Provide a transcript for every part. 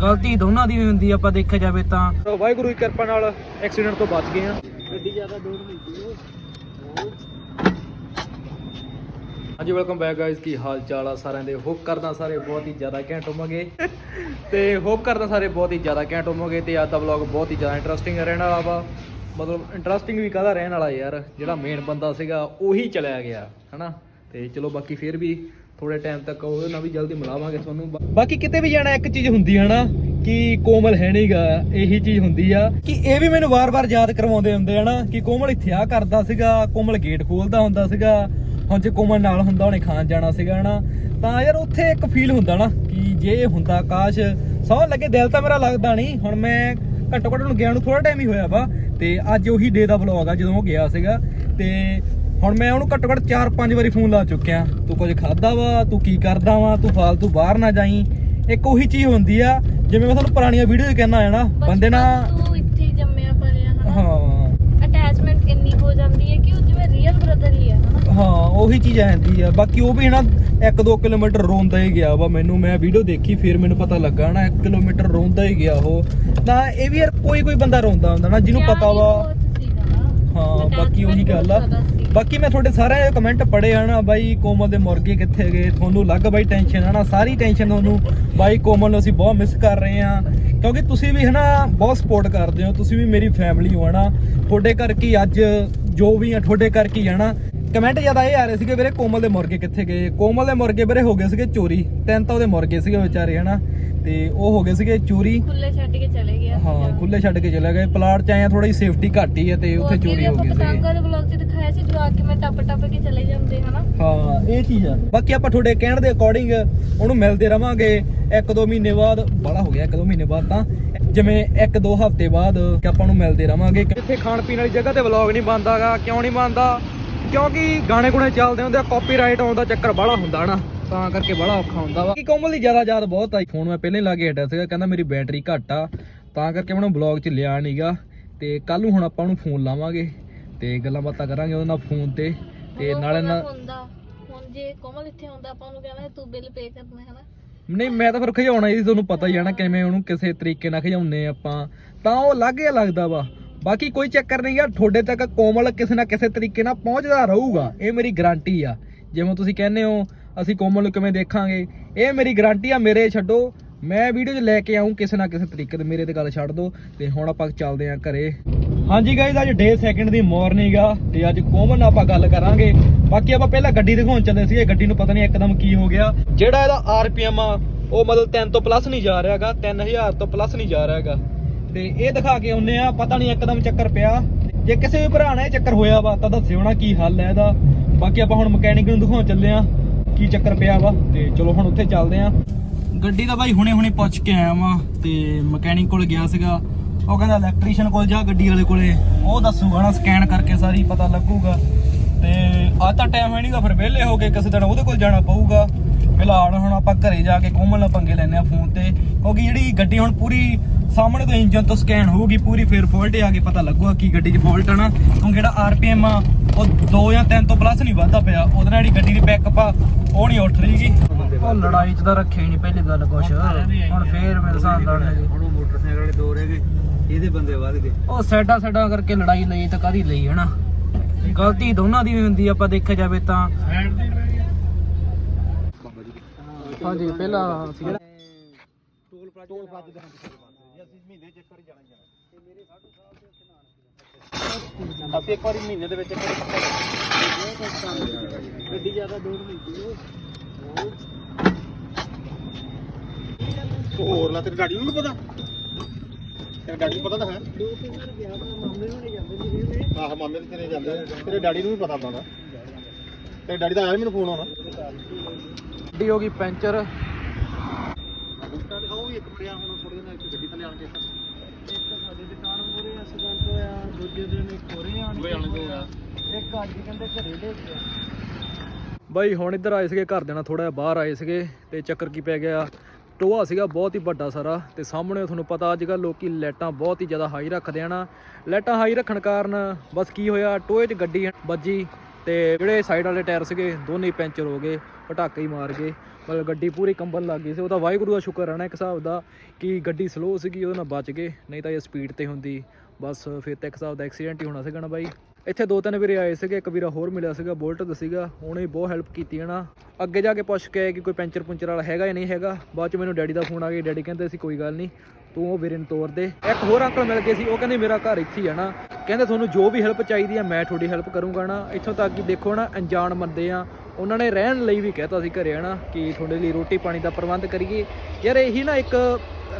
ਗਲਤੀ ਦੋਨਾਂ ਦੀ ਹੁੰਦੀ ਆਪਾਂ ਦੇਖਿਆ ਜਾਵੇ ਤਾਂ। ਵਾਹਿਗੁਰੂ ਦੀ ਕਿਰਪਾ ਨਾਲ ਐਕਸੀਡੈਂਟ ਤੋਂ ਬਚ ਗਏ ਆ। ਗੱਡੀ ਜ਼ਿਆਦਾ ਦੂਰ ਨਹੀਂ ਹਾਂਜੀ ਵੈਲਕਮ ਬੈਕ ਗਾਇਸ ਕੀ ਹਾਲ ਚਾਲ ਆ ਸਾਰਿਆਂ ਦੇ? ਹੋਪ ਕਰਦਾ ਸਾਰੇ ਬਹੁਤ ਹੀ ਜ਼ਿਆਦਾ ਘੈਂਟ ਹੋਵੋਗੇ। ਤੇ ਹੋਪ ਕਰਦਾ ਸਾਰੇ ਬਹੁਤ ਹੀ ਜ਼ਿਆਦਾ ਘੈਂਟ ਹੋਵੋਗੇ ਤੇ ਅੱਜ ਦਾ ਵਲੌਗ ਬਹੁਤ ਹੀ ਜ਼ਿਆਦਾ ਇੰਟਰਸਟਿੰਗ ਰਹਿਣ ਵਾਲਾ ਵਾ। ਮਤਲਬ ਇੰਟਰਸਟਿੰਗ ਵੀ ਕਾਹਦਾ ਰਹਿਣ ਵਾਲਾ ਯਾਰ ਜਿਹੜਾ ਮੇਨ ਬੰਦਾ ਸੀਗਾ ਉਹੀ ਚਲਿਆ ਗਿਆ ਹਨਾ? ਤੇ ਚਲੋ ਬਾਕੀ ਫਿਰ ਵੀ ਥੋੜੇ ਟਾਈਮ ਤੱਕ ਉਹਦੇ ਨਾਲ ਵੀ ਜਲਦੀ ਮਿਲਾਵਾਂਗੇ ਤੁਹਾਨੂੰ। ਬਾਕੀ ਕਿਤੇ ਵੀ ਜਾਣਾ, ਇੱਕ ਚੀਜ਼ ਹੁੰਦੀ ਹੈ ਨਾ ਕਿ ਕੋਮਲ ਹੈ ਨਹੀਂਗਾ ਇਹੀ ਚੀਜ਼ ਹੁੰਦੀ ਆ। ਕਿ ਇਹ ਵੀ ਮੈਨੂੰ ਵਾਰ-ਵਾਰ ਯਾਦ ਕਰਵਾਉਂਦੇ ਹੁੰਦੇ ਹਨਾ ਕਿ ਕੋਮਲ ਇੱਥੇ ਆ ਕਰਦਾ ਸੀਗਾ, ਕੋਮਲ ਗੇਟ ਖੋਲਦਾ ਹੁੰਦਾ ਸੀਗਾ, ਹੁਣ ਜੇ ਕੋਮਲ ਨਾਲ ਹੁੰਦਾ, ਉਹਨੇ ਖਾਣ ਜਾਣਾ ਸੀਗਾ ਹਨਾ। ਤਾਂ ਯਾਰ ਉੱਥੇ ਇੱਕ ਫੀਲ ਹੁੰਦਾ ਨਾ, ਕਿ ਜੇ ਹੁੰਦਾ ਕਾਸ਼ ਸੌ ਲੱਗੇ, ਦਿਲ ਤਾਂ ਮੇਰਾ ਲੱਗਦਾ ਨਹੀਂ ਹੁਣ ਮੈਂ ਘੱਟੋ ਘੱਟ ਨੂੰ ਗਿਆ ਨੂੰ ਥੋੜਾ ਟਾਈਮ ਹੀ ਹੋਇਆ ਵਾ, ਤੇ ਅੱਜ ਉਹੀ ਡੇ ਦਾ ਵਲੌਗ ਆ ਜਦੋਂ ਉਹ ਗਿਆ ਸੀਗਾ। ਤੇ ਹੁਣ ਮੈਂ ਉਹਨੂੰ ਘੱਟੋ ਘੱਟ 4-5 ਵਾਰੀ ਫੋਨ ਲਾ ਚੁੱਕਿਆ। ਤੂੰ ਕੁਝ ਖਾਦਾ ਵਾ ਤੂੰ ਕੀ ਕਰਦਾ ਵਾ ਤੂੰ ਫਾਲਤੂ ਬਾਹਰ ਨਾ ਜਾਈਂ। ਇੱਕ ਉਹੀ ਚੀਜ਼ ਹੁੰਦੀ ਆ ਜਿਵੇਂ ਮੈਂ ਤੁਹਾਨੂੰ ਪੁਰਾਣੀਆਂ ਵੀਡੀਓ 'ਚ ਕਹਿੰਦਾ ਆ ਨਾ ਬੰਦੇ ਨਾਲ ਤੋਂ ਇੱਥੇ ਹੀ ਜੰਮਿਆ ਪਲਿਆ ਹਨਾ? ਹਾਂ। ਅਟੈਚਮੈਂਟ ਇੰਨੀ ਹੋ ਜਾਂਦੀ ਹੈ ਕਿ ਉਹ ਜਿਵੇਂ ਰੀਅਲ ਬ੍ਰਦਰ ਹੀ ਹੈ ਹਨਾ? ਹਾਂ ਉਹੀ ਚੀਜ਼ ਆਂਦੀ ਆ। ਬਾਕੀ ਉਹ ਵੀ ਨਾ 1-2 ਕਿਲੋਮੀਟਰ ਰੋਂਦਾ ਹੀ ਗਿਆ ਵਾ ਮੈਨੂੰ। ਮੈਂ ਵੀਡੀਓ ਦੇਖੀ ਫਿਰ ਮੈਨੂੰ ਪਤਾ ਲੱਗਾ ਨਾ 1 ਕਿਲੋਮੀਟਰ ਰੋਂਦਾ ਹੀ ਗਿਆ ਉਹ। ਤਾਂ ਇਹ ਵੀ ਯਾਰ ਕੋਈ ਕੋਈ ਬੰਦਾ ਰੋਂਦਾ ਹੁੰਦਾ ਨਾ ਜਿਹਨੂੰ ਪਤਾ ਹੀ ਵਾ। ਹਾਂ ਬਾਕੀ ਉਹੀ ਗੱਲ ਆ। ਬਾਕੀ ਮੈਂ ਤੁਹਾਡੇ ਸਾਰਿਆਂ ਦੇ ਕਮੈਂਟ ਪੜ੍ਹੇ ਹਨ ਬਾਈ ਕੋਮਲ ਦੇ ਮੁਰਗੇ ਕਿੱਥੇ ਗਏ ਤੁਹਾਨੂੰ ਲੱਗ ਬਾਈ ਟੈਨਸ਼ਨ ਹੈ ਨਾ ਸਾਰੀ ਟੈਨਸ਼ਨ ਤੁਹਾਨੂੰ ਬਾਈ ਕੋਮਲ ਨੂੰ ਅਸੀਂ ਬਹੁਤ ਮਿਸ ਕਰ ਰਹੇ ਆ ਕਿਉਂਕਿ ਤੁਸੀਂ ਵੀ ਹਨਾ ਬਹੁਤ ਸਪੋਰਟ ਕਰਦੇ ਹੋ ਤੁਸੀਂ ਵੀ ਮੇਰੀ ਫੈਮਿਲੀ ਹੋ ਹਨਾ। ਤੁਹਾਡੇ ਕਰਕੇ ਅੱਜ ਜੋ ਵੀ ਆ ਤੁਹਾਡੇ ਕਰਕੇ ਹੀ ਹਨਾ। ਕਮੈਂਟ ਜ਼ਿਆਦਾ ਇਹ ਆ ਰਹੇ ਸੀਗੇ ਵੀਰੇ ਕੋਮਲ ਦੇ ਮੁਰਗੇ ਕਿੱਥੇ ਗਏ? ਕੋਮਲ ਦੇ ਮੁਰਗੇ ਵੀਰੇ ਹੋ ਗਏ ਸੀਗੇ ਚੋਰੀ ਤਿੰਨ ਤਾਂ ਉਹਦੇ ਮੁਰਗੇ ਸੀਗੇ ਵਿਚਾਰੇ ਹਨਾ। ਤੇ ਉਹ ਹੋ ਗਏ ਸੀਗੇ ਚੋਰੀ। ਖੁੱਲੇ ਛੱਡ ਕੇ ਚਲੇ ਗਿਆ ਹਾਂ ਖੁੱਲੇ ਛੱਡ ਕੇ ਚਲੇ ਗਏ। ਪਲਾਟ ਚ ਆਇਆ ਥੋੜੀ ਸੇਫਟੀ ਘੱਟ ਹੀ ਹੈ ਤੇ ਉੱਥੇ ਚੋਰੀ ਹੋ ਗਈ ਸੀ ਪਤੰਗਾਂ ਦੇ ਵਲੌਗ 'ਚ ਦਿਖਾਇਆ ਸੀ ਜਵਾਕ ਕਿਵੇਂ ਟੱਪ ਟੱਪ ਕੇ ਚਲੇ ਜਾਂਦੇ ਹਨਾ? ਹਾਂ ਇਹ ਚੀਜ਼ ਆ। ਬਾਕੀ ਆਪਾਂ ਤੁਹਾਡੇ ਕਹਿਣ ਦੇ ਅਕੋਰਡਿੰਗ ਉਹਨੂੰ ਮਿਲਦੇ ਰਵਾਂਗੇ। ਇੱਕ ਦੋ ਮਹੀਨੇ ਬਾਅਦ ਬੜਾ ਹੋ ਗਿਆ ਇੱਕ ਦੋ ਮਹੀਨੇ ਬਾਅਦ ਤਾਂ। ਜਿਵੇਂ ਇੱਕ ਦੋ ਹਫ਼ਤੇ ਬਾਅਦ ਕਿ ਆਪਾਂ ਨੂੰ ਮਿਲਦੇ ਰਵਾਂਗੇ। ਇੱਥੇ ਖਾਣ ਪੀਣ ਵਾਲੀ ਜਗ੍ਹਾ ਤੇ ਵਲੌਗ ਨਹੀਂ ਬਣਦਾਗਾ ਕਿਉਂ ਨਹੀਂ ਬਣਦਾ? ਕਿਉਂਕਿ ਗਾਣੇ ਗੁਣੇ ਚੱਲਦੇ ਹੁੰਦੇ ਆ ਕਾਪੀਰਾਈਟ ਆਉਣ ਦਾ ਚੱਕਰ ਬੜਾ ਹੁੰਦਾ ਨਾ। ਤਾਂ ਕਰਕੇ ਬੜਾ ਔਖਾ ਹੁੰਦਾ ਵਾ। ਕਿ ਕੋਮਲ ਦੀ ਜ਼ਿਆਦਾ ਯਾਦ ਬਹੁਤ ਆਈ। ਫੋਨ ਮੈਂ ਪਹਿਲਾਂ ਹੀ ਲਾ ਕੇ ਹਟਿਆ ਸੀਗਾ ਕਹਿੰਦਾ ਮੇਰੀ ਬੈਟਰੀ ਘੱਟ ਆ। ਤਾਂ ਕਰਕੇ ਮੈਨੂੰ ਬਲੌਗ 'ਚ ਲਿਆ ਨਹੀਂਗਾ ਤੇ ਕੱਲ ਨੂੰ ਹੁਣ ਆਪਾਂ ਉਹਨੂੰ ਫੋਨ ਲਾਵਾਂਗੇ। ਤੇ ਗੱਲਾਂ ਬਾਤਾਂ ਕਰਾਂਗੇ ਉਹਦੇ ਨਾਲ ਫੋਨ ਤੇ। ਤੇ ਨਾਲੇ ਨਾਲ ਹੁੰਦਾ। ਹੁਣ ਜੇ ਕੋਮਲ ਇੱਥੇ ਹੁੰਦਾ ਆਪਾਂ ਉਹਨੂੰ ਕਹਿਣਾ ਤੂੰ ਬਿੱਲ ਪੇ ਕਰਨਾ ਹੈ ਹਨਾ? ਨਹੀਂ ਮੈਂ ਤਾਂ ਫਿਰ ਖਿਜਾਉਣਾ ਹੀ ਤੁਹਾਨੂੰ ਪਤਾ ਹੀ ਆ ਨਾ ਕਿਵੇਂ ਉਹਨੂੰ ਕਿਸੇ ਤਰੀਕੇ ਨਾਲ ਖਿਜਾਉਂਦੇ ਆਪਾਂ। ਤਾਂ ਉਹ ਅਲੱਗ ਹੀ ਲੱਗਦਾ ਵਾ। ਬਾਕੀ ਕੋਈ ਚੱਕਰ ਨਹੀਂ ਯਾਰ ਤੁਹਾਡੇ ਤੱਕ ਕੋਮਲ ਕਿਸੇ ਨਾ ਕਿਸੇ ਤਰੀਕੇ ਨਾਲ ਪਹੁੰਚਦਾ ਰਹੂਗਾ। ਇਹ ਮੇਰੀ ਗਾਰੰਟੀ ਆ। ਜਿਵੇਂ ਤੁਸੀਂ ਕਹਿੰਦੇ ਹੋ ਅਸੀਂ ਕੋਮਲ ਨੂੰ ਕਿਵੇਂ ਦੇਖਾਂਗੇ? ਇਹ ਮੇਰੀ ਗਾਰੰਟੀ ਆ, ਮੇਰੇ ਛੱਡੋ। ਮੈਂ ਵੀਡੀਓ 'ਚ ਲੈ ਕੇ ਆਉਂ ਕਿਸੇ ਨਾ ਕਿਸੇ ਤਰੀਕੇ ਤੇ ਮੇਰੇ ਤੇ ਗੱਲ ਛੱਡ ਦਿਓ ਤੇ ਹੁਣ ਆਪਾਂ ਚੱਲਦੇ ਆਂ ਘਰੇ। ਹਾਂਜੀ ਗਾਇਜ਼ ਅੱਜ ਡੇ ਸੈਕਿੰਡ ਦੀ ਮਾਰਨਿੰਗ ਆ ਤੇ ਅੱਜ ਕੋਮਲ ਆਪਾਂ ਗੱਲ ਕਰਾਂਗੇ। ਬਾਕੀ ਆਪਾਂ ਪਹਿਲਾਂ ਗੱਡੀ ਦਿਖਾਉਣ ਚੱਲੇ ਸੀ ਇਹ ਗੱਡੀ ਨੂੰ ਪਤਾ ਨਹੀਂ ਇੱਕਦਮ ਕੀ ਹੋ ਗਿਆ। ਜਿਹੜਾ ਇਹਦਾ ਆਰਪੀਐਮ ਆ, ਉਹ ਮਤਲਬ 3 ਤੋਂ ਪਲੱਸ ਨਹੀਂ ਜਾ ਰਿਹਾਗਾ 3000 ਤੋਂ ਪਲੱਸ ਨਹੀਂ ਜਾ ਰਿਹਾਗਾ। ਤੇ ਇਹ ਦਿਖਾ ਕੇ ਆਉਨੇ ਆ, ਪਤਾ ਨਹੀਂ ਇੱਕਦਮ ਚੱਕਰ ਪਿਆ। ਜੇ ਕਿਸੇ ਵੀ ਭਰਾ ਨਾਲ ਇਹ ਚੱਕਰ ਹੋਇਆ ਵਾ, ਤਾਂ ਦੱਸਿਓ ਨਾ ਕੀ ਹੱਲ ਹੈ ਇਹਦਾ। ਬਾਕੀ ਆਪਾਂ ਹੁਣ ਮਕੈਨਿਕ ਨੂੰ ਦਿਖਾਉਣ ਚੱਲੇ ਆ। ਕੀ ਚੱਕਰ ਪਿਆ ਵਾ? ਤੇ ਚਲੋ ਹੁਣ ਉੱਥੇ ਚੱਲਦੇ ਆ। ਗੱਡੀ ਦਾ ਬਾਈ ਹੁਣੇ ਹੁਣੇ ਪੁੱਛ ਕੇ ਆਇਆ ਵਾਂ ਤੇ ਮਕੈਨਿਕ ਕੋਲ ਗਿਆ ਸੀਗਾ। ਉਹ ਕਹਿੰਦਾ ਇਲੈਕਟ੍ਰੀਸ਼ੀਅਨ ਕੋਲ ਜਾ ਗੱਡੀ ਵਾਲੇ ਕੋਲੇ। ਉਹ ਦੱਸੂਗਾ ਨਾ ਸਕੈਨ ਕਰਕੇ ਸਾਰੀ ਪਤਾ ਲੱਗੂਗਾ। ਤੇ ਅੱਜ ਤਾਂ ਟਾਈਮ ਹੈ ਨਹੀਂਗਾ ਫਿਰ ਵਿਹਲੇ ਹੋ ਕੇ ਕਿਸੇ ਦਿਨ ਉਹਦੇ ਕੋਲ ਜਾਣਾ ਪਊਗਾ। ਫਿਲਹਾਲ ਹੁਣ ਆਪਾਂ ਘਰੇ ਜਾ ਕੇ ਕੋਮਲ ਨਾਲ ਪੰਗੇ ਲੈਣੇ ਆ ਫੋਨ ਤੇ। ਕਿਉਂਕਿ ਜਿਹੜੀ ਗੱਡੀ ਹੁਣ ਪੂਰੀ ਸਾਹਮਣੇ ਤੋਂ ਇੰਜਨ ਤੋਂ ਸਕੈਨ ਹੋਊਗੀ, ਪੂਰੀ ਫਿਰ ਫੋਲਟ ਆ ਕੇ ਪਤਾ ਲੱਗੂਗਾ ਕੀ ਗੱਡੀ 'ਚ ਫੋਲਟ ਆ ਨਾ। ਕਿਉਂਕਿ ਜਿਹੜਾ ਆਰਪੀਐਮ ਆ, ਉਹ 2 ਜਾਂ 3 ਤੋਂ ਪਲੱਸ ਨਹੀਂ ਵੱਧਦਾ ਪਿਆ। ਉਹਦੇ ਨਾਲ ਜਿਹੜੀ ਗੱਡੀ ਦੀ ਬੈਕਅਪ ਆ। ਉਹ ਨਹੀਂ ਉੱਠ ਰਹੀਗੀ ਉਹ ਲੜਾਈ 'ਚ ਤਾਂ ਰੱਖਿਆ ਹੀ ਨਹੀਂ ਪਹਿਲੀ ਗੱਲ ਕੁਛ। ਹੁਣ ਫੇਰ ਮੇਰੇ ਹਿਸਾਬ ਨਾਲ ਹੁਣ ਮੋਟਰਸਾਈਕਲ ਵਾਲੇ ਦੋ ਰਹਿ ਗਏ ਇਹਦੇ ਬੰਦੇ ਵੱਧ ਗਏ। ਉਹ ਸਾਈਡਾਂ ਸਾਈਡਾਂ ਕਰਕੇ ਲੜਾਈ ਲਈ ਤਾਂ ਕਾਦੀ ਲਈ ਹਨਾ? ਗਲਤੀ ਦੋਨਾਂ ਦੀ ਵੀ ਹੁੰਦੀ ਆਪਾਂ ਦੇਖਿਆ ਜਾਵੇ ਤਾਂ। ਹਾਂਜੀ ਪਹਿਲਾਂ ਸੀ ਟੋਲ ਟੋਲ ਪਲਾਜ਼ੇ ਦੇ ਹੰਦ ਜੇ ਅਸੀਂ ਮਹੀਨੇ ਚ ਇੱਕ ਵਾਰੀ ਜਾਣਾ ਹੀ ਜਾਣਾ। ਅਸੀਂ ਇੱਕ ਵਾਰੀ ਮਹੀਨੇ ਦੇ ਵਿੱਚ ਇੱਕ ਵਾਰੀ ਗੱਡੀ ਜ਼ਿਆਦਾ ਦੂਰ ਨਹੀਂ ਸੀ। ਹੋਰ। ਲਾ ਤੇਰੀ ਡਾਡੀ ਨੂੰ ਨੀ ਪਤਾ? ਤੇਰੀ ਡਾਡੀ ਨੂੰ ਪਤਾ ਤਾਂ ਹੈ। ਆਹ ਮਾਮੇ ਦੇ ਤੇਰੇ ਜਾਂਦੇ ਆ। ਤੇਰੇ ਡਾਡੀ ਨੂੰ ਵੀ ਪਤਾ ਪਾਉਂਦਾ ਤੇਰੇ ਡਾਡੀ ਦਾ ਆਇਆ ਨੀ ਮੈਨੂੰ ਫੋਨ ਆਉਣਾ। ਗੱਡੀ ਹੋ ਗਈ ਪੈਂਚਰ। ਉਹ ਵੀ ਇੱਕ ਪੜਿਆ ਹੁਣ ਥੋੜੇ ਦਿਨ ਇੱਕ ਗੱਡੀ ਥੱਲੇ ਆਣ ਕੇ ਇੱਕ ਸਾਡੇ ਦੁਕਾਨ ਮੂਰੇ ਐਕਸੀਡੈਂਟ ਹੋਇਆ। ਦੂਜੇ ਦਿਨ ਇੱਕ ਹੋਰੇ ਆਣ ਦੋਵੇਂ ਆਣ ਕੇ ਹੋਇਆ। ਇੱਕ ਅੱਜ ਕਹਿੰਦੇ ਘਰੇ ਲੈ ਗਿਆ ਬਾਈ ਹੁਣ ਇੱਧਰ ਆਏ ਸੀਗੇ ਘਰ ਨਾਲ ਥੋੜਾ ਬਾਹਰ ਆਏ ਸੀਗੇ ਤੇ ਚੱਕਰ ਕੀ ਪੈ ਗਿਆ? ਟੋਆ ਸੀਗਾ ਬਹੁਤ ਹੀ ਵੱਡਾ ਸਾਰਾ ਤੇ ਸਾਹਮਣੇ ਤੁਹਾਨੂੰ ਪਤਾ ਅੱਜ ਕੱਲ੍ਹ ਲੋਕੀ ਲਾਈਟਾਂ ਬਹੁਤ ਹੀ ਜ਼ਿਆਦਾ ਹਾਈ ਰੱਖਦੇ ਆ ਨਾ ਲਾਈਟਾਂ ਹਾਈ ਰੱਖਣ ਕਾਰਨ ਬਸ ਕੀ ਹੋਇਆ ਟੋਏ 'ਚ ਗੱਡੀ ਵੱਜੀ ਤੇ ਜਿਹੜੇ ਸਾਈਡ ਵਾਲੇ ਟਾਇਰ ਸੀਗੇ ਦੋਨੇ ਪੈਂਚਰ ਹੋ ਗਏ ਪਟਾਕੇ ਹੀ ਮਾਰ ਗਏ। ਮਤਲਬ ਗੱਡੀ ਪੂਰੀ ਕੰਬਣ ਲੱਗ ਗਈ ਸੀ। ਉਹਦਾ ਵਾਹਿਗੁਰੂ ਦਾ ਸ਼ੁਕਰ ਹੈ ਨਾ ਇੱਕ ਹਿਸਾਬ ਦਾ ਕਿ ਗੱਡੀ ਸਲੋ ਸੀਗੀ ਉਹਦੇ ਨਾਲ ਬਚ ਗਏ ਨਹੀਂ ਤਾਂ ਇਹ ਸਪੀਡ ਤੇ ਹੁੰਦੀ। ਬਸ ਫਿਰ ਤਾਂ ਇੱਕ ਹਿਸਾਬ ਦਾ ਐਕਸੀਡੈਂਟ ਹੀ ਹੋਣਾ ਸੀਗਾ ਨਾ ਬਾਈ। ਇੱਥੇ ਦੋ ਤਿੰਨ ਵੀਰੇ ਆਏ ਸੀਗੇ, ਇੱਕ ਵੀਰਾ ਹੋਰ ਮਿਲਿਆ ਸੀਗਾ, ਬੋਲਟ ਦਾ ਸੀਗਾ, ਉਹਨੇ ਵੀ ਬਹੁਤ ਹੈਲਪ ਕੀਤੀ ਹੈ ਨਾ। ਅੱਗੇ ਜਾ ਕੇ ਪੁੱਛ ਕੇ ਆਏ ਕਿ ਕੋਈ ਪੈਂਚਰ ਪੁੰਚਰ ਵਾਲਾ ਹੈਗਾ ਜਾਂ ਨਹੀਂ ਹੈਗਾ, ਬਾਅਦ ਚ ਮੈਨੂੰ ਡੈਡੀ ਦਾ ਫੋਨ ਆ ਗਿਆ, ਡੈਡੀ ਕਹਿੰਦੇ ਸੀ ਕੋਈ ਗੱਲ ਨਹੀਂ, ਤੂੰ ਉਹ ਵੀਰੇ ਨੂੰ ਤੋਰ ਦੇ। ਇੱਕ ਹੋਰ ਅੰਕਲ ਮਿਲ ਗਏ ਸੀ, ਉਹ ਕਹਿੰਦੇ ਮੇਰਾ ਘਰ ਇੱਥੇ ਹੀ ਹੈ ਨਾ। ਕਹਿੰਦੇ ਤੁਹਾਨੂੰ ਜੋ ਵੀ ਹੈਲਪ ਚਾਹੀਦੀ ਹੈ ਮੈਂ ਤੁਹਾਡੀ ਹੈਲਪ ਕਰੂੰਗਾ ਨਾ। ਇੱਥੋਂ ਤੱਕ ਕਿ ਦੇਖੋ ਨਾ, ਅਣਜਾਣ ਬੰਦੇ ਆ। ਉਹਨਾਂ ਨੇ ਰਹਿਣ ਲਈ ਵੀ ਕਹਿਤਾ ਸੀ ਘਰੇ, ਹਨਾ, ਕਿ ਤੁਹਾਡੇ ਲਈ ਰੋਟੀ ਪਾਣੀ ਦਾ ਪ੍ਰਬੰਧ ਕਰੀਏ। ਯਾਰ ਇਹੀ ਨਾ ਇੱਕ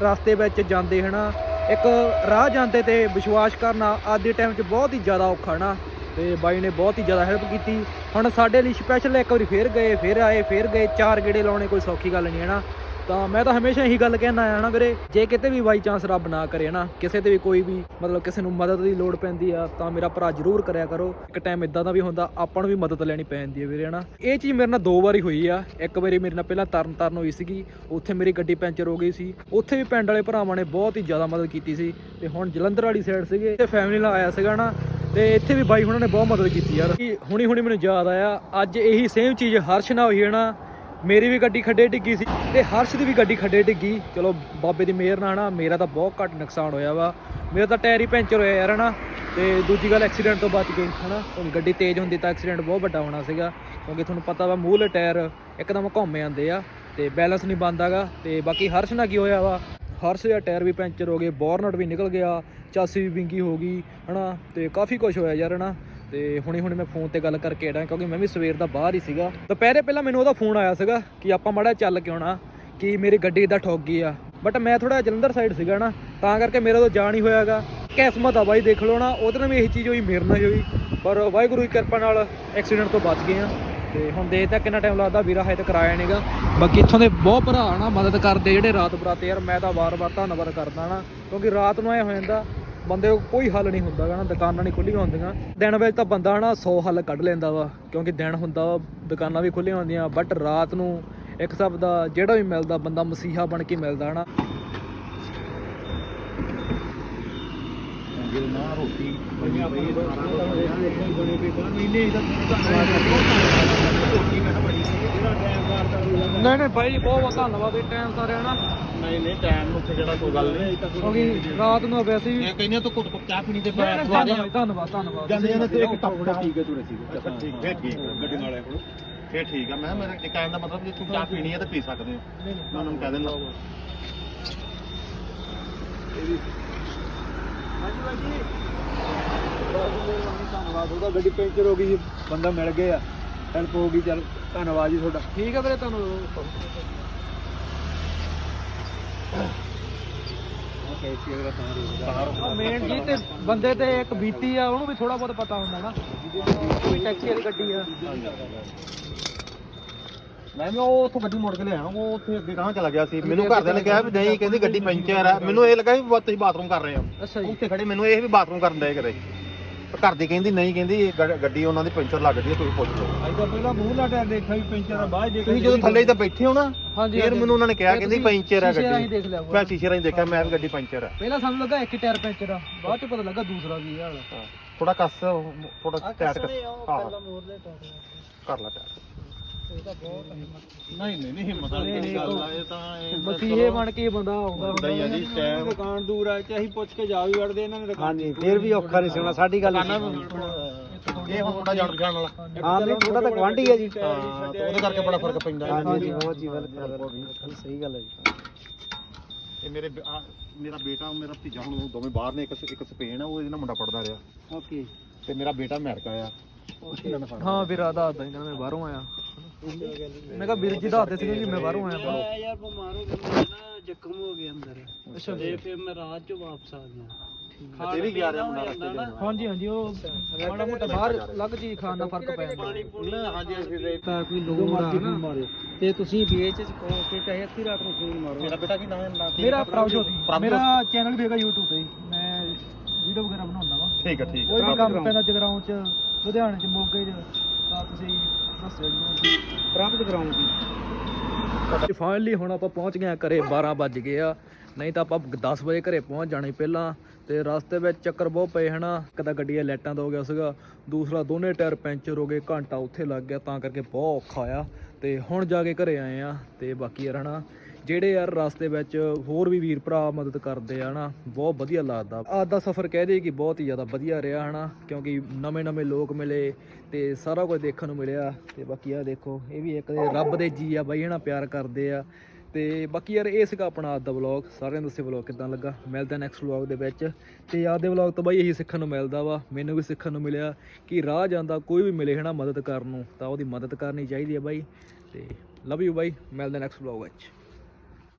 ਰਸਤੇ ਵਿੱਚ ਜਾਂਦੇ, ਹਨਾ ਇੱਕ ਰਾਹ ਜਾਂਦੇ ਤੇ ਵਿਸ਼ਵਾਸ ਕਰਨਾ ਅੱਜ ਦੇ ਟਾਈਮ 'ਚ ਬਹੁਤ ਹੀ ਜ਼ਿਆਦਾ ਔਖਾ ਨਾ। ਤੇ ਬਾਈ ਨੇ ਬਹੁਤ ਹੀ ਜ਼ਿਆਦਾ ਹੈਲਪ ਕੀਤੀ। ਹੁਣ ਸਾਡੇ ਲਈ ਸਪੈਸ਼ਲ ਇੱਕ ਵਾਰੀ ਫੇਰ ਗਏ, ਫੇਰ ਆਏ, ਫੇਰ ਗਏ, ਚਾਰ ਗੇੜੇ ਲਾਉਣੇ ਕੋਈ ਸੌਖੀ ਗੱਲ ਨਹੀਂ ਹੈ ਨਾ। ਤਾਂ ਮੈਂ ਤਾਂ ਹਮੇਸ਼ਾ ਇਹੀ ਗੱਲ ਕਹਿਣਾ ਆ ਨਾ ਵੀਰੇ, ਜੇ ਕਿਤੇ ਵੀ ਬਾਈ ਚਾਂਸ ਰੱਬ ਨਾ ਕਰੇ ਨਾ, ਕਿਸੇ ਤੇ ਵੀ ਕੋਈ ਵੀ ਮਤਲਬ ਕਿਸੇ ਨੂੰ ਮਦਦ ਦੀ ਲੋੜ ਪੈਂਦੀ ਆ, ਤਾਂ ਮੇਰਾ ਭਰਾ ਜ਼ਰੂਰ ਕਰਿਆ ਕਰੋ। ਇੱਕ ਟਾਈਮ ਇਦਾਂ ਦਾ ਵੀ ਹੁੰਦਾ, ਆਪਾਂ ਨੂੰ ਵੀ ਮਦਦ ਲੈਣੀ ਪੈਂਦੀ ਹੈ ਵੀਰੇ, ਹਨਾ। ਇਹ ਚੀਜ਼ ਮੇਰੇ ਨਾਲ ਦੋ ਵਾਰੀ ਹੋਈ ਆ। ਇੱਕ ਵਾਰੀ ਮੇਰੇ ਨਾਲ ਪਹਿਲਾਂ ਤਰਨ ਤਰਨ ਹੋਈ ਸੀਗੀ, ਉੱਥੇ ਮੇਰੀ ਗੱਡੀ ਪੈਂਚਰ ਹੋ ਗਈ ਸੀ। ਉੱਥੇ ਵੀ ਪਿੰਡ ਵਾਲੇ ਭਰਾਵਾਂ ਨੇ ਬਹੁਤ ਹੀ ਜ਼ਿਆਦਾ ਮਦਦ ਕੀਤੀ ਸੀ। ਤੇ ਹੁਣ ਜਲੰਧਰ ਵਾਲੀ ਸਾਈਡ ਸੀਗੇ, ਤੇ ਫੈਮਿਲੀ ਨਾਲ ਆਇਆ ਸੀਗਾ ਨਾ, ਤੇ ਇੱਥੇ ਵੀ ਬਾਈ ਹੁਣਾਂ ਨੇ ਬਹੁਤ ਮਦਦ ਕੀਤੀ ਯਾਰ। ਕਿ ਹੁਣੀ ਹੁਣੀ ਮੈਨੂੰ ਯਾਦ ਆਇਆ, ਅੱਜ ਇਹੀ ਸੇਮ ਚੀਜ਼ ਹਰਸ਼ ਨਾਲ ਹੋਈ ਹੈ ਨਾ ਮੇਰੀ ਵੀ ਗੱਡੀ ਖੱਡੇ ਡਿੱਗੀ ਸੀ ਤੇ ਹਰਸ਼ ਦੀ ਵੀ ਗੱਡੀ ਖੱਡੇ ਡਿੱਗੀ। ਚਲੋ, ਬਾਬੇ ਦੀ ਮਿਹਰ ਨਾਲ ਨਾ ਮੇਰਾ ਤਾਂ ਬਹੁਤ ਘੱਟ ਨੁਕਸਾਨ ਹੋਇਆ ਵਾ। ਮੇਰਾ ਤਾਂ ਟਾਇਰ ਹੀ ਪੈਂਚਰ ਹੋਇਆ ਯਾਰ, ਹਨਾ? ਤੇ ਦੂਜੀ ਗੱਲ, ਐਕਸੀਡੈਂਟ ਤੋਂ ਬਚ ਗਏ, ਹਨਾ? ਹੁਣ ਗੱਡੀ ਤੇਜ਼ ਹੁੰਦੀ ਤਾਂ ਐਕਸੀਡੈਂਟ ਬਹੁਤ ਵੱਡਾ ਹੋਣਾ ਸੀਗਾ, ਕਿਉਂਕਿ ਤੁਹਾਨੂੰ ਪਤਾ ਵਾ ਮੂਹਰੇ ਟਾਇਰ ਇੱਕਦਮ ਘੁੰਮ ਜਾਂਦੇ ਆ ਤੇ ਬੈਲੈਂਸ ਨਹੀਂ ਬਣਦਾਗਾ ਤੇ ਬਾਕੀ ਹਰਸ਼ ਨਾਲ ਕੀ ਹੋਇਆ ਵਾ? ਹਰਸ਼ ਦਾ ਟਾਇਰ ਵੀ ਪੈਂਚਰ ਹੋ ਗਏ ਬੋਰਨਟ ਵੀ ਨਿਕਲ ਗਿਆ, ਚਾਸੀ ਵੀ ਵਿੰਗੀ ਹੋ ਗਈ, ਹਨਾ? ਤੇ ਕਾਫੀ ਕੁਝ ਹੋਇਆ ਯਾਰ, ਹਨਾ? ਤੇ ਹੁਣੇ ਹੁਣੇ ਮੈਂ ਫੋਨ ਤੇ ਗੱਲ ਕਰਕੇ ਆਇਆ ਕਿਉਂਕਿ ਮੈਂ ਵੀ ਸਵੇਰ ਦਾ ਬਾਹਰ ਹੀ ਸੀਗਾ। ਦੁਪਹਿਰੇ ਪਹਿਲਾਂ ਮੈਨੂੰ ਉਹਦਾ ਫੋਨ ਆਇਆ ਸੀਗਾ ਕਿ ਆਪਾਂ ਮਾੜਾ ਚੱਲ ਕੇ ਆਉਣਾ ਕਿ ਮੇਰੀ ਗੱਡੀ ਇਦਾਂ ਠੋਕ ਗਈ ਆ। ਬਟ ਮੈਂ ਥੋੜਾ ਜਲੰਧਰ ਸਾਈਡ ਸੀਗਾ ਨਾ, ਤਾਂ ਕਰਕੇ ਮੇਰਾ ਤਾਂ ਜਾਣ ਹੀ ਹੋਇਆਗਾ ਕਿਸਮਤ ਆ ਬਾਈ, ਦੇਖ ਲਓ ਨਾ, ਉਹਦੇ ਨਾਲ ਵੀ ਇਹੀ ਚੀਜ਼ ਹੋਈ, ਮੇਰੇ ਨਾਲ ਹੀ ਹੋਈ। ਪਰ ਵਾਹਿਗੁਰੂ ਦੀ ਕਿਰਪਾ ਨਾਲ ਐਕਸੀਡੈਂਟ ਤੋਂ ਬਚ ਗਏ ਆ। ਤੇ ਹੁਣ ਦੇ ਤੱਕ ਕਿੰਨਾ ਟਾਈਮ ਲੱਗਦਾ, ਵੀਰਾ ਹਜੇ ਤੱਕ ਆਇਆ ਨਹੀਂਗਾ ਬਾਕੀ ਇੱਥੋਂ ਦੇ ਬਹੁਤ ਭਰਾ ਨਾ ਮਦਦ ਕਰਦੇ ਜਿਹੜੇ ਰਾਤ ਬਰਾਤੇ, ਯਾਰ ਮੈਂ ਤਾਂ ਵਾਰ-ਵਾਰ ਧੰਨਵਾਦ ਕਰਦਾ ਨਾ, ਕਿਉਂਕਿ ਰਾਤ ਨੂੰ ਐ ਹੋ ਜਾਂਦਾ ਬੰਦੇ ਕੋਲ ਕੋਈ ਹੱਲ ਨਹੀਂ ਹੁੰਦਾ ਗਾ ਨਾ ਦੁਕਾਨਾਂ ਨਹੀਂ ਖੁੱਲੀਆਂ ਹੁੰਦੀਆਂ। ਦਿਨ ਵਿੱਚ ਤਾਂ ਬੰਦਾ ਨਾ 100 ਹੱਲ ਕੱਢ ਲੈਂਦਾ ਵਾ ਕਿਉਂਕਿ ਦਿਨ ਹੁੰਦਾ ਵਾ ਦੁਕਾਨਾਂ ਵੀ ਖੁੱਲੀਆਂ ਹੁੰਦੀਆਂ ਬਟ ਰਾਤ ਨੂੰ ਇੱਕ ਸਭ ਦਾ ਜਿਹੜਾ ਵੀ ਮਿਲਦਾ ਬੰਦਾ ਮਸੀਹਾ ਬਣ ਕੇ ਮਿਲਦਾ ਹਨਾ। ਨਹੀਂ ਨਹੀਂ ਭਾਈ ਬਹੁਤ ਬਹੁਤ ਧੰਨਵਾਦ ਇਹ ਟਾਈਮ ਸਾਰਿਆਂ ਨਾ ਨਹੀਂ ਨਹੀਂ ਟਾਈਮ ਨੂੰ ਉੱਥੇ ਜਿਹੜਾ ਕੋਈ ਗੱਲ ਨਹੀਂ। ਕਿਉਂਕਿ ਰਾਤ ਨੂੰ ਵੈਸੇ ਵੀ ਇਹ ਕਹਿੰਦੇ ਤੂੰ ਕੁੱਟ ਕੁੱਟ ਚਾਹ ਪੀਣੀ ਤੇ ਨਹੀਂ, ਧੰਨਵਾਦ ਧੰਨਵਾਦ ਧੰਨਵਾਦ। ਜਾਂਦੇ ਜਾਂਦੇ ਤੇ ਇੱਕ ਟੱਪ ਦਾ ਠੀਕ ਹੈ ਤੁਰੇ ਸੀ ਅੱਛਾ ਠੀਕ ਹੈ, ਗੱਡੀ ਨਾਲ ਆਇਆ ਕੋਲ। ਫੇਰ ਠੀਕ ਆ ਮੈਂ ਮੇਰਾ ਇਹ ਕਹਿਣ ਦਾ ਮਤਲਬ ਜੇ ਤੂੰ ਚਾਹ ਪੀਣੀ ਹੈ ਤਾਂ ਪੀ ਸਕਦੇ ਹੋ। ਮੈਂ ਉਹਨਾਂ ਨੂੰ ਕਹਿ ਦਿੰਦਾ। ਧੰਨਵਾਦ ਉਹਦਾ ਗੱਡੀ ਪੈਂਚਰ ਹੋ ਗਈ ਸੀ ਬੰਦਾ ਮਿਲ ਗਿਆ। ਹੈਲਪ ਹੋ ਗਈ ਚਲ ਧੰਨਵਾਦ ਜੀ ਤੁਹਾਡਾ। ਠੀਕ ਹੈ ਵੀਰੇ ਤੁਹਾਨੂੰ? ਮੇਨ ਜੀ। ਤੇ ਬੰਦੇ ਤੇ ਇੱਕ ਬੀਤੀ ਆ ਉਹਨੂੰ ਵੀ ਥੋੜਾ ਬਹੁਤ ਪਤਾ ਹੁੰਦਾ ਨਾ। ਕੋਈ ਟੈਕਸੀ ਵਾਲੀ ਗੱਡੀ ਆ। ਮੈਂ ਵੀ ਉਹ ਉੱਥੋਂ ਗੱਡੀ ਮੋੜ ਕੇ ਲਿਆਇਆ ਉਹ ਉੱਥੇ ਅੱਗੇ ਕਹਾਂ ਚਲਾ ਗਿਆ ਸੀ। ਮੈਨੂੰ ਘਰਦਿਆਂ ਨੇ ਕਿਹਾ ਵੀ ਨਹੀਂ ਕਹਿੰਦੀ ਗੱਡੀ ਪੈਂਚਰ ਆ। ਮੈਨੂੰ ਇਹ ਲੱਗਾ ਵੀ ਤੁਸੀਂ ਬਾਥਰੂਮ ਕਰ ਰਹੇ ਹੋ। ਅੱਛਾ ਜੀ। ਉੱਥੇ ਖੜੇ ਮੈਨੂੰ ਇਹ ਵੀ ਬਾਥਰੂਮ ਕਰਨ ਦੇ ਕਰੇ ਘਰ ਦੀ ਕਹਿੰਦੀ ਨਹੀਂ ਕਹਿੰਦੀ ਇਹ ਗ- ਗੱਡੀ ਉਹਨਾਂ ਦੀ ਪੈਂਚਰ ਲੱਗ ਗਈ ਹੈ ਤੁਸੀਂ ਪੁੱਛ ਲਓ। ਅੱਜ ਤਾਂ ਪਹਿਲਾਂ ਮੂੰਹ ਲਾਟਿਆ ਦੇਖਿਆ ਵੀ ਪੈਂਚਰ ਆ ਬਾਅਦ ਤੁਸੀਂ ਜਦੋਂ ਥੱਲੇ ਤਾਂ ਬੈਠੇ ਹੋ ਨਾ ਹਾਂਜੀ, ਫਿਰ ਹਾਂਜੀ। ਮੈਨੂੰ ਉਹਨਾਂ ਨੇ ਕਿਹਾ ਕਹਿੰਦੀ ਤੁਸੀਂ ਪੈਂਚਰ ਆ ਸ਼ੀਸ਼ੇ ਰਾਹੀਂ ਗੱਡੀ ਦੇਖ ਲਿਆ ਹੋਊਗਾ। ਮੈਂ ਸ਼ੀਸ਼ੇ ਰਾਹੀਂ ਦੇਖਿਆ ਮੈਂ ਵੀ ਗੱਡੀ ਪੈਂਚਰ ਆ। ਪਹਿਲਾਂ ਸਾਨੂੰ ਲੱਗਾ ਇੱਕ ਟਾਇਰ ਪੈਂਚਰ ਆ ਬਾਅਦ ਚ ਪਤਾ ਲੱਗਾ ਦੂਸਰਾ ਵੀ ਆ। ਥੋੜਾ ਕੱਸ ਥੋੜਾ ਟਾਈਟ ਕਰ ਹਾਂ ਕਰ ਲਾ ਟਾਈਟ ਨਹੀਂ ਨਹੀਂ ਨਹੀਂ ਹਿੰਮਤ ਵਾਲੀ ਨਹੀਂ, ਕੋਈ ਨਹੀਂ, ਗੱਲ ਆ ਇਹ ਤਾਂ ਇਹ ਮਸੀਹੇ ਬਣ ਕੇ ਬੰਦਾ ਆਉਂਦਾ ਹੁੰਦਾ ਹੀ ਆ ਜੀ ਟਾਈਮ ਦੁਕਾਨ ਦੂਰ ਆ ਕਿ ਅਸੀਂ ਪੁੱਛ ਕੇ ਜਾ ਵੀ ਵੜਦੇ ਇਹਨਾਂ ਨੇ ਹਾਂਜੀ ਫੇਰ ਵੀ ਔਖਾ ਨਹੀਂ ਸੁਣਾ ਸਾਡੀ ਗੱਲ ਇਹ ਹੁਣ ਥੋੜਾ ਜੜ ਜਾਣ ਵਾਲਾ ਹਾਂ ਨਹੀਂ ਥੋੜਾ ਤਾਂ ਗਵਾਂਢੀ ਹੈ ਜੀ। ਹਾਂ ਤੇ ਉਹਦੇ ਕਰਕੇ ਬੜਾ ਫ਼ਰਕ ਪੈਂਦਾ। ਹਾਂਜੀ ਬਹੁਤ ਜੀ ਬਿਲਕੁਲ ਸਹੀ ਗੱਲ ਹੈ ਜੀ। ਇਹ ਮੇਰੇ ਬ- ਆਹ ਮੇਰਾ ਬੇਟਾ ਮੇਰਾ ਭਤੀਜਾ ਹੁਣ ਉਹ ਦੋਵੇਂ ਬਾਹਰ ਨੇ ਇੱਕ ਇੱਕ ਸਪੇਨ ਆ ਉਹ ਇਹਦੇ ਨਾਲ ਮੁੰਡਾ ਪੜਦਾ ਰਿਹਾ। ਓਕੇ। ਤੇ ਮੇਰਾ ਬੇਟਾ ਅਮਰੀਕਾ ਆ। ਹਾਂ ਵੀਰਾ ਦੱਸਦਾ ਸੀ ਕਹਿੰਦਾ ਮੈਂ ਬਾਹਰੋਂ ਆਇਆ। ਮੈਂ ਕਿਹਾ ਵੀਰ ਜੀ ਦੱਸਦੇ ਸੀਗੇ ਕਿ ਮੈਂ ਬਾਹਰੋਂ ਆਇਆ ਬਾਹਰੋਂ। ਯਾਰ ਬਿਮਾਰ ਹੋ ਗਿਆ ਮੈਂ ਨਾ ਜ਼ਖਮ ਹੋ ਗਿਆ ਅੰਦਰ। ਅੱਛਾ ਤੇ ਫਿਰ ਮੈਂ ਰਾਤ ਚ ਵਾਪਸ ਆ ਗਿਆ। ਤੇ ਵੀ ਗਿਆ ਰਿਹਾ ਮੁੰਡਾ ਰਸਤੇ ਦੇ ਹਾਂਜੀ ਹਾਂਜੀ ਉਹ ਮਾੜਾ ਮੋਟਾ ਬਾਹਰ ਅਲੱਗ ਚੀਜ਼ ਖਾਣ ਦਾ ਫ਼ਰਕ ਪੈ ਜਾਂਦਾ ਨਾ ਹਾਂਜੀ ਅਸੀਂ ਤੇ ਤਾਂ ਕੋਈ ਲੋੜ ਆ ਨਾ। ਤੇ ਤੁਸੀਂ ਵੇਚ ਚ ਕਹੋ ਕਿ ਚਾਹੇ ਅੱਧੀ ਰਾਤ ਨੂੰ ਫੋਨ ਮਾਰੋ। ਮੇਰਾ ਬੇਟਾ ਕੀ ਨਾਮ? ਹੈ ਮੇਰਾ? ਪ੍ਰਭਜੋਤ। ਮੇਰਾ ਚੈਨਲ ਵੀ ਹੈਗਾ YouTube ਤੇ ਮੈਂ ਵੀਡੀਓ ਵਗੈਰਾ ਬਣਾਉਂਦਾ ਵਾ। ਠੀਕ ਹੈ ਠੀਕ ਕੋਈ ਹੈ ਵੀ ਕੰਮ ਪੈਂਦਾ ਜਗਰਾਉਂ ਚ ਲੁਧਿਆਣੇ ਚ ਮੋਗੇ ਚ ਤਾਂ ਤੁਸੀਂ ਜੀ ਪ੍ਰਾਪਤ ਕਰਾਉਂਗੀ। ਫਾਈਨਲੀ ਹੁਣ ਆਪਾਂ ਪਹੁੰਚ ਗਏ ਆ ਘਰੇ 12 ਵੱਜ ਗਏ ਆ। ਨਹੀਂ ਤਾਂ ਆਪਾਂ 10 ਵਜੇ ਘਰੇ ਪਹੁੰਚ ਜਾਣੇ ਪਹਿਲਾਂ। ਤੇ ਰਸਤੇ ਵਿੱਚ ਚੱਕਰ ਬਹੁਤ ਪਏ ਹਨਾ। ਇੱਕ ਤਾਂ ਗੱਡੀ ਦੇ ਲਾਈਟਾਂ ਦਾ ਹੋ ਗਿਆ ਸੀਗਾ। ਦੂਸਰਾ ਦੋਨੇ ਟਾਇਰ ਪੈਂਚਰ ਹੋ ਗਏ, ਘੰਟਾ ਉੱਥੇ ਲੱਗ ਗਿਆ। ਤਾਂ ਕਰਕੇ ਬਹੁਤ ਔਖਾ ਆ। ਤੇ ਹੁਣ ਜਾ ਕੇ ਘਰੇ ਆਏ ਆ। ਤੇ ਬਾਕੀ ਯਾਰ ਹਨਾ ਜਿਹੜੇ ਯਾਰ ਰਸਤੇ ਵਿੱਚ ਹੋਰ ਵੀ ਵੀਰ ਭਰਾ ਮਦਦ ਕਰਦੇ ਆ ਹਨਾ ਬਹੁਤ ਵਧੀਆ ਲੱਗਦਾ। ਅੱਜ ਦਾ ਸਫ਼ਰ ਕਹਿ ਦੇ ਕਿ ਬਹੁਤ ਹੀ ਜ਼ਿਆਦਾ ਵਧੀਆ ਰਿਹਾ ਹਨਾ, ਕਿਉਂਕਿ ਨਵੇਂ ਨਵੇਂ ਲੋਕ ਮਿਲੇ ਤੇ ਸਾਰਾ ਕੁਝ ਦੇਖਣ ਨੂੰ ਮਿਲਿਆ ਤੇ ਬਾਕੀ ਆ ਦੇਖੋ, ਇਹ ਵੀ ਇੱਕ ਦੇ ਰੱਬ ਦੇ ਜੀ ਆ ਬਾਈ ਹਨਾ, ਪਿਆਰ ਕਰਦੇ ਆ। ਤੇ ਬਾਕੀ ਯਾਰ ਇਹ ਸੀਗਾ ਆਪਣਾ ਅੱਜ ਦਾ ਵਲੌਗ ਸਾਰਿਆਂ ਨੂੰ ਦੱਸਿਓ ਵਲੌਗ ਕਿਦਾਂ ਲੱਗਾ। ਮਿਲਦੇ ਨੈਕਸਟ ਵਲੌਗ ਦੇ ਵਿੱਚ। ਤੇ ਅੱਜ ਦੇ ਵਲੌਗ ਤੋਂ ਬਾਈ ਇਹੀ ਸਿੱਖਣ ਨੂੰ ਮਿਲਦਾ ਵਾ, ਮੈਨੂੰ ਵੀ ਸਿੱਖਣ ਨੂੰ ਮਿਲਿਆ ਕਿ ਰਾਹ ਜਾਂਦਾ ਕੋਈ ਵੀ ਮਿਲੇ ਹਨਾ ਮਦਦ ਕਰਨ ਨੂੰ, ਤਾਂ ਉਹਦੀ ਮਦਦ ਕਰਨੀ ਚਾਹੀਦੀ ਹੈ ਬਾਈ। ਤੇ ਲਵ ਯੂ ਬਾਈ, ਮਿਲਦੇ ਨੈਕਸਟ ਵਲੌਗ ਵਿੱਚ।